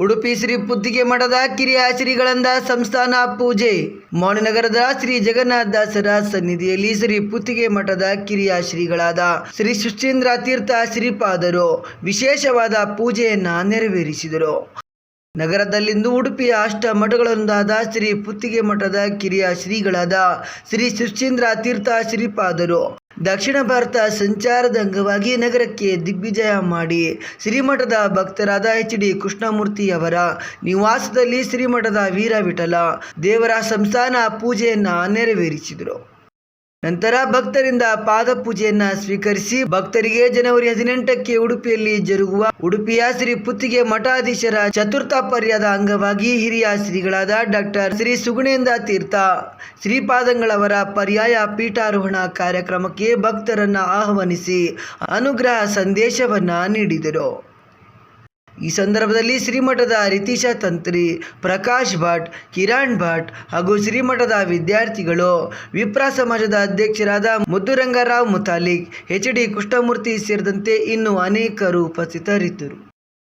ಉಡುಪಿ ಶ್ರೀ ಪುತ್ತಿಗೆ ಮಠದ ಕಿರಿಯ ಶ್ರೀಗಳಂದ ಸಂಸ್ಥಾನ ಪೂಜೆ. ಮೌನನಗರದ ಶ್ರೀ ಜಗನ್ನಾಥ ದಾಸರ ಸನ್ನಿಧಿಯಲ್ಲಿ ಶ್ರೀ ಪುತ್ತಿಗೆ ಮಠದ ಕಿರಿಯ ಶ್ರೀಗಳಾದ ಶ್ರೀ ಸುಶೀಂದ್ರ ತೀರ್ಥ ಶ್ರೀಪಾದರು ವಿಶೇಷವಾದ ಪೂಜೆಯನ್ನ ನೆರವೇರಿಸಿದರು. ನಗರದಲ್ಲಿಂದು ಉಡುಪಿಯ ಅಷ್ಟ ಮಠಗಳೊಂದಾದ ಶ್ರೀ ಪುತ್ತಿಗೆ ಮಠದ ಕಿರಿಯ ಶ್ರೀಗಳಾದ ಶ್ರೀ ಸುಚೀಂದ್ರ ತೀರ್ಥ ಶ್ರೀಪಾದರು ದಕ್ಷಿಣ ಭಾರತ ಸಂಚಾರದ ಅಂಗವಾಗಿ ನಗರಕ್ಕೆ ದಿಗ್ವಿಜಯ ಮಾಡಿ ಶ್ರೀಮಠದ ಭಕ್ತರಾದ ಎಚ್ ಡಿ ಕೃಷ್ಣಮೂರ್ತಿಯವರ ನಿವಾಸದಲ್ಲಿ ಶ್ರೀಮಠದ ವೀರ ವಿಠಲ ದೇವರ ಸಂಸ್ಥಾನ ಪೂಜೆಯನ್ನು ನೆರವೇರಿಸಿದರು. ನಂತರ ಭಕ್ತರಿಂದ ಪಾದ ಪೂಜೆಯನ್ನ ಸ್ವೀಕರಿಸಿ ಭಕ್ತರಿಗೆ ಜನವರಿ ಹದಿನೆಂಟಕ್ಕೆ ಉಡುಪಿಯಲ್ಲಿ ಜರುಗುವ ಉಡುಪಿಯ ಶ್ರೀ ಪುತ್ತಿಗೆ ಮಠಾಧೀಶರ ಚತುರ್ಥ ಪರ್ಯದ ಅಂಗವಾಗಿ ಹಿರಿಯ ಶ್ರೀಗಳಾದ ಡಾಕ್ಟರ್ ಶ್ರೀ ಸುಗುಣೇಂದ್ರ ತೀರ್ಥ ಶ್ರೀಪಾದಂಗಳವರ ಪರ್ಯಾಯ ಪೀಠಾರೋಹಣ ಕಾರ್ಯಕ್ರಮಕ್ಕೆ ಭಕ್ತರನ್ನ ಆಹ್ವಾನಿಸಿ ಅನುಗ್ರಹ ಸಂದೇಶವನ್ನ ನೀಡಿದರು. ಈ ಸಂದರ್ಭದಲ್ಲಿ ಶ್ರೀಮಠದ ರಿತೀಶ ತಂತ್ರಿ ಪ್ರಕಾಶ್ ಭಟ್, ಕಿರಣ್ ಭಟ್ ಹಾಗೂ ಶ್ರೀಮಠದ ವಿದ್ಯಾರ್ಥಿಗಳು, ವಿಪ್ರ ಸಮಾಜದ ಅಧ್ಯಕ್ಷರಾದ ಮುದ್ದುರಂಗರಾವ್ ಮುತಾಲಿಕ್, ಎಚ್ ಡಿ ಕೃಷ್ಣಮೂರ್ತಿ ಸೇರಿದಂತೆ ಇನ್ನು ಅನೇಕರು ಉಪಸ್ಥಿತರಿದ್ದರು.